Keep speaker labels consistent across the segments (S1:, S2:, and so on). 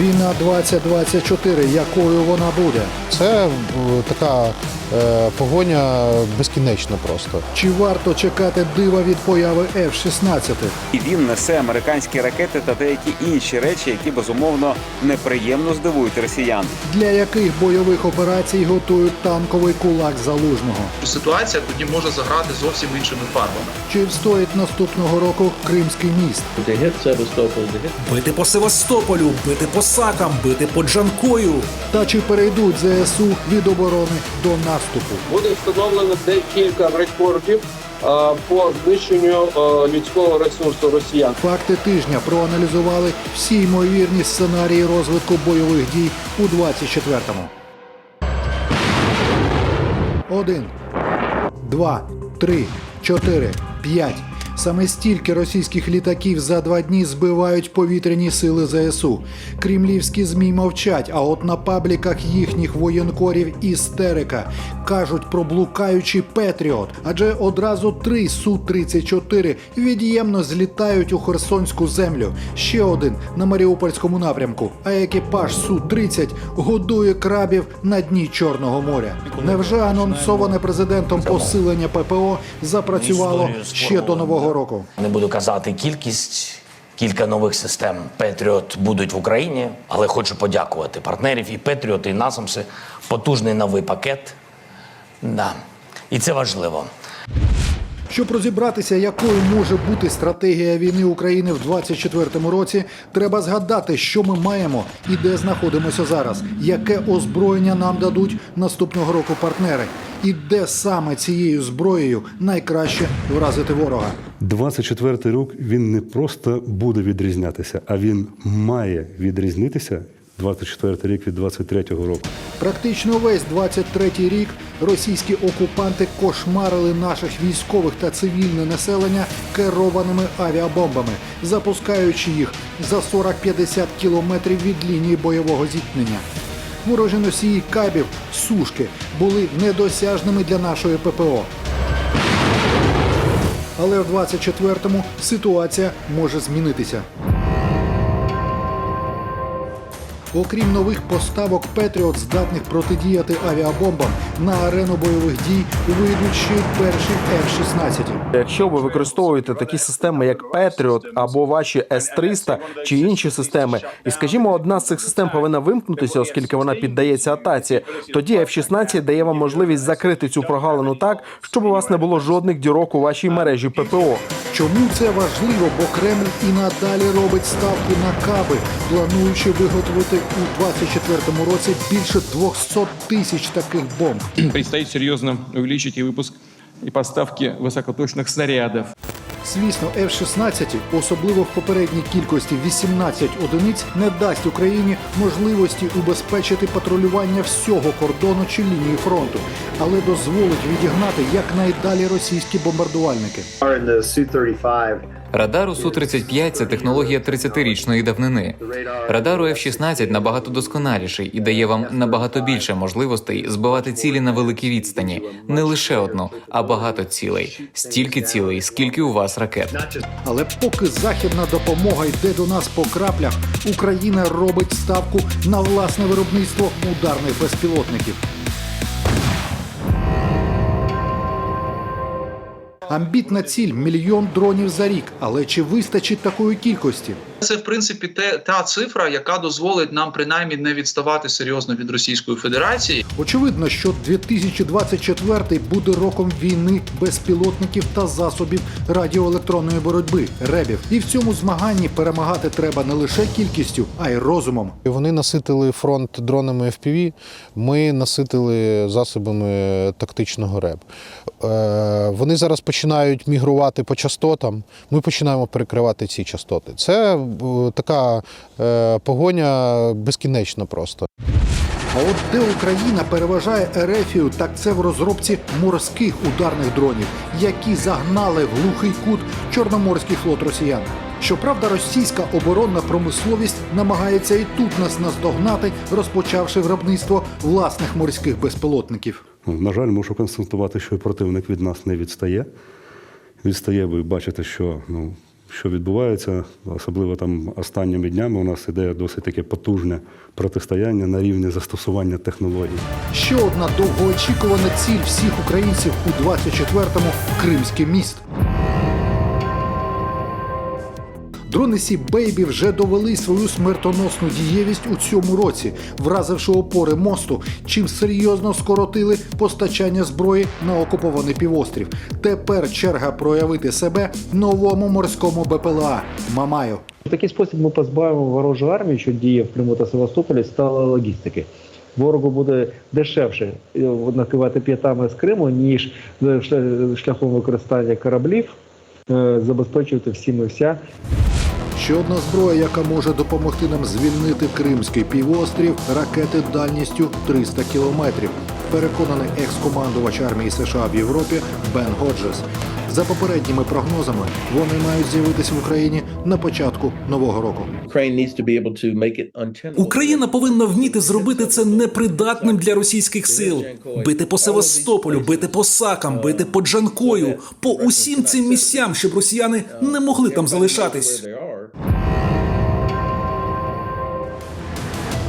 S1: Війна 2024, якою вона буде?
S2: Це е, така е, погоня безкінечна просто.
S1: Чи варто чекати дива від появи F-16?
S3: І він несе американські ракети та деякі інші речі, які безумовно неприємно здивують росіян.
S1: Для яких бойових операцій готують танковий кулак залужного?
S4: ситуація тоді може заграти зовсім іншими фарбами.
S1: Чи встоїть наступного року Кримський міст?
S5: Севастополь,
S6: Бити по Севастополю, бити по Сакам, бити по Джанкою.
S1: Та чи перейдуть ЗСУ від оборони до наступу?
S7: буде встановлено декілька рекордів по знищенню людського ресурсу росіян.
S1: Факти тижня проаналізували всі ймовірні сценарії розвитку бойових дій у 24-му. Один, два, три, чотири, п'ять. Саме стільки російських літаків за два дні збивають повітряні сили ЗСУ. Кремлівські змі мовчать, а от на пабліках їхніх воєнкорів істерика кажуть про блукаючий Петріот, адже одразу три Су-34 від'ємно злітають у Херсонську землю. Ще один на Маріупольському напрямку. А екіпаж Су-30 годує крабів на дні Чорного моря. Невже анонсоване президентом посилення ППО запрацювало ще до нового року?
S8: Не буду казати кількість. Кілька нових систем Петріот будуть в Україні, але хочу подякувати партнерів і Петріот, і Насамси. Потужний новий пакет. Да. І це важливо.
S1: Щоб розібратися, якою може бути стратегія війни України в 24-му році, треба згадати, що ми маємо і де знаходимося зараз, яке озброєння нам дадуть наступного року партнери, і де саме цією зброєю найкраще вразити ворога.
S9: 24 рік він не просто буде відрізнятися, а він має відрізнитися 24 рік від 23-го року.
S1: Практично весь 23-й рік російські окупанти кошмарили наших військових та цивільне населення керованими авіабомбами, запускаючи їх за 40-50 кілометрів від лінії бойового зіткнення. Ворожі носії кабів, сушки були недосяжними для нашої ППО. Але в 24-му ситуація може змінитися. Окрім нових поставок Петріот, здатних протидіяти авіабомбам, на арену бойових дій вийдуть ще й перші F-16.
S10: Якщо ви використовуєте такі системи, як Patriot або ваші С-300 чи інші системи, і скажімо, одна з цих систем повинна вимкнутися, оскільки вона піддається атаці, тоді F-16 дає вам можливість закрити цю прогалину так, щоб у вас не було жодних дірок у вашій мережі ППО.
S1: Чому це важливо? Бо Кремль і надалі робить ставку на каби, плануючи виготовити у 24-му році більше 200 тисяч таких бомб.
S11: Предстоит серьезно увеличить и выпуск и поставки высокоточных снарядов.
S1: Звісно, F-16, особливо в попередній кількості 18 одиниць, не дасть Україні можливості убезпечити патрулювання всього кордону чи лінії фронту, але дозволить відігнати якнайдалі російські бомбардувальники.
S12: Радар у Су-35 – це технологія 30-річної давнини. Радар у F-16 набагато досконаліший і дає вам набагато більше можливостей збивати цілі на великій відстані, не лише одну, а багато цілей. Стільки цілей, скільки у вас ракет.
S1: Але поки західна допомога йде до нас по краплях, Україна робить ставку на власне виробництво ударних безпілотників. Амбітна ціль мільйон дронів за рік. Але чи вистачить такої кількості?
S4: Це в принципі те та цифра, яка дозволить нам принаймні не відставати серйозно від Російської Федерації.
S1: Очевидно, що 2024 буде роком війни безпілотників та засобів радіоелектронної боротьби ребів. І в цьому змаганні перемагати треба не лише кількістю, а й розумом.
S2: Вони наситили фронт дронами FPV, ми наситили засобами тактичного РЕБ. Е, Вони зараз починають мігрувати по частотам. Ми починаємо перекривати ці частоти. Це е, така е, погоня безкінечна просто.
S1: А от де Україна переважає Ерефію, так це в розробці морських ударних дронів, які загнали в глухий кут Чорноморський флот росіян. Щоправда, російська оборонна промисловість намагається і тут нас наздогнати, розпочавши виробництво власних морських безпілотників.
S9: На жаль, мушу констатувати, що противник від нас не відстає. Відстає, ви бачите, що ну, що відбувається, особливо там останніми днями у нас іде досить таке потужне протистояння на рівні застосування технологій.
S1: Ще одна довгоочікувана ціль всіх українців у 24-му Кримський міст. Дрони Сі Бейбі вже довели свою смертоносну дієвість у цьому році, вразивши опори мосту, чим серйозно скоротили постачання зброї на окупований півострів. Тепер черга проявити себе новому морському БПЛА Мамаю.
S5: В такий спосіб ми позбавимо ворожу армію, що діє в Криму та Севастополі, стала логістики. Ворогу буде дешевше е, накивати п'ятами з Криму, ніж е, шляхом використання кораблів е, забезпечувати всім і вся
S1: Ще одна зброя, яка може допомогти нам звільнити Кримський півострів, ракети дальністю 300 кілометрів. Переконаний екс-командувач армії США в Європі Бен Годжес. За попередніми прогнозами, вони мають з'явитися в Україні на початку нового року.
S6: Україна повинна вміти зробити це непридатним для російських сил. Бити по Севастополю, бити по Сакам, бити по Джанкою, по усім цим місцям, щоб росіяни не могли там залишатись.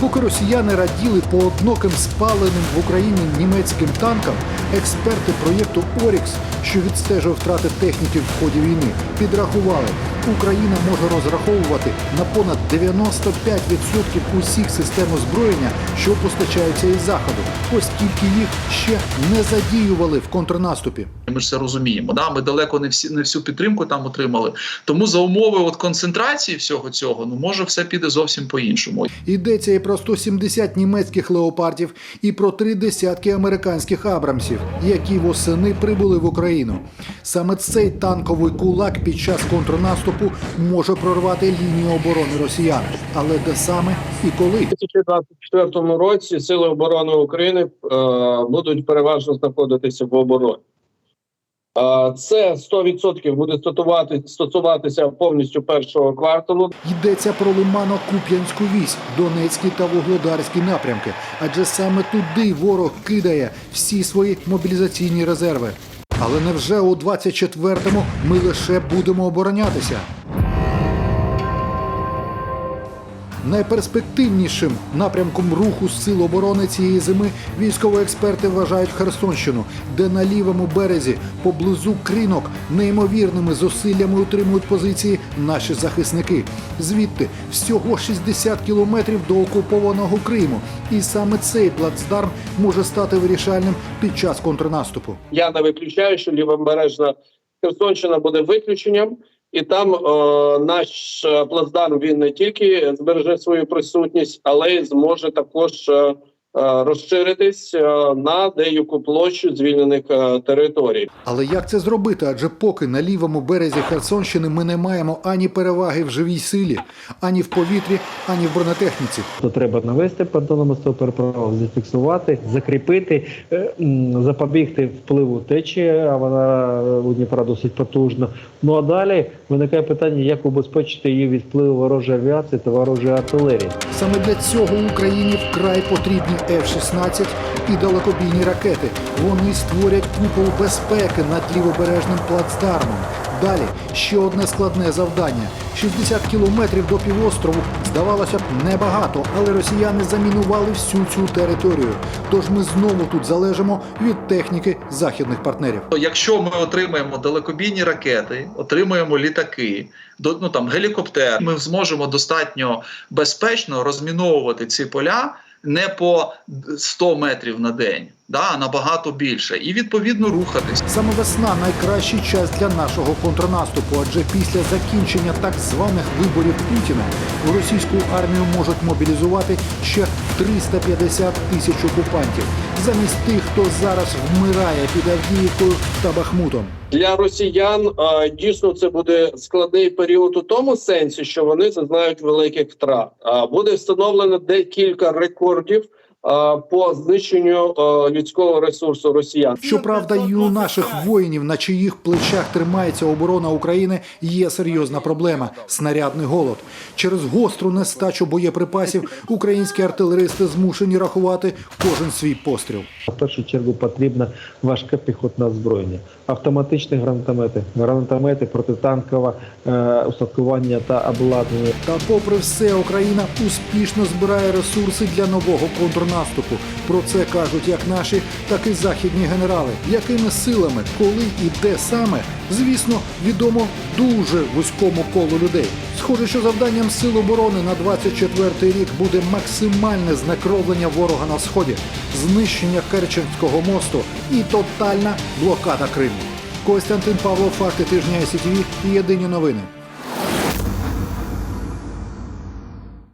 S1: Поки росіяни раділи по одноким спаленим в Україні німецьким танкам, експерти проєкту Орікс, що відстежує втрати техніки в ході війни, підрахували, Україна може розраховувати на понад 95% усіх систем озброєння, що постачаються із заходу, оскільки їх ще не задіювали в контрнаступі.
S4: Ми ж це розуміємо. Да? Ми далеко не всі не всю підтримку там отримали. Тому за умови от концентрації всього цього, ну може все піде зовсім по-іншому.
S1: Йдеться і про 170 німецьких леопардів, і про три десятки американських абрамсів, які восени прибули в Україну. Саме цей танковий кулак під час контрнаступу може прорвати лінію оборони росіян. Але де саме і коли?
S7: У 2024 році сили оборони України е, будуть переважно знаходитися в обороні. Це 100% буде стосувати, стосуватися повністю першого кварталу.
S1: Йдеться про Лимано-Куп'янську вісь, Донецький та Вугледарський напрямки. Адже саме туди ворог кидає всі свої мобілізаційні резерви. Але невже у 24-му ми лише будемо оборонятися? Найперспективнішим напрямком руху сил оборони цієї зими військові експерти вважають Херсонщину, де на лівому березі поблизу кринок неймовірними зусиллями утримують позиції наші захисники. Звідти всього 60 кілометрів до окупованого Криму, і саме цей плацдарм може стати вирішальним під час контрнаступу.
S7: Я не виключаю, що лівобережна Херсонщина буде виключенням, і там е, наш е, плацдарм він не тільки збереже свою присутність, але й зможе також е, розширитись е, на деяку площу звільнених е, територій.
S1: Але як це зробити? Адже поки на лівому березі Херсонщини ми не маємо ані переваги в живій силі, ані в повітрі, ані в бронетехніці.
S5: то треба навести понтономостову переправу, зафіксувати, закріпити, е, запобігти впливу течії, а вона е, у Дніпра досить потужна. Ну а далі виникає питання, як убезпечити її від впливу ворожої авіації та ворожої артилерії.
S1: Саме для цього Україні вкрай потрібні F-16 і далекобійні ракети. Вони створять купол безпеки над лівобережним плацдармом. Далі ще одне складне завдання: 60 кілометрів до півострову здавалося б небагато, але росіяни замінували всю цю територію. Тож ми знову тут залежимо від техніки західних партнерів.
S4: Якщо ми отримаємо далекобійні ракети, отримаємо літаки, до ну там гелікоптер, ми зможемо достатньо безпечно розміновувати ці поля не по 100 метрів на день, да, набагато більше, і відповідно рухатись.
S1: Саме весна найкращий час для нашого контрнаступу, адже після закінчення так званих виборів Путіна у російську армію можуть мобілізувати ще 350 тисяч окупантів замість тих, хто зараз вмирає під Авдіївкою та Бахмутом.
S7: Для росіян дійсно це буде складний період у тому сенсі, що вони зазнають великих втрат. А буде встановлено декілька рекордів по знищенню е, людського ресурсу росіян.
S1: Щоправда, і у наших воїнів, на чиїх плечах тримається оборона України, є серйозна проблема снарядний голод. Через гостру нестачу боєприпасів українські артилеристи змушені рахувати кожен свій постріл.
S5: В першу чергу потрібна важке піхотне озброєння, автоматичні гранатомети, гранатомети, протитанкове е, устаткування та обладнання.
S1: Та попри все, Україна успішно збирає ресурси для нового контрнаступу. Про це кажуть як наші, так і західні генерали. Якими силами, коли і де саме, звісно, відомо дуже вузькому колу людей. Схоже, що завданням сил оборони на 24-й рік буде максимальне знекровлення ворога на сході, знищення Керченського мосту і тотальна блокада Криму. Костянтин Павлов, факти тижня СІТВ, єдині новини.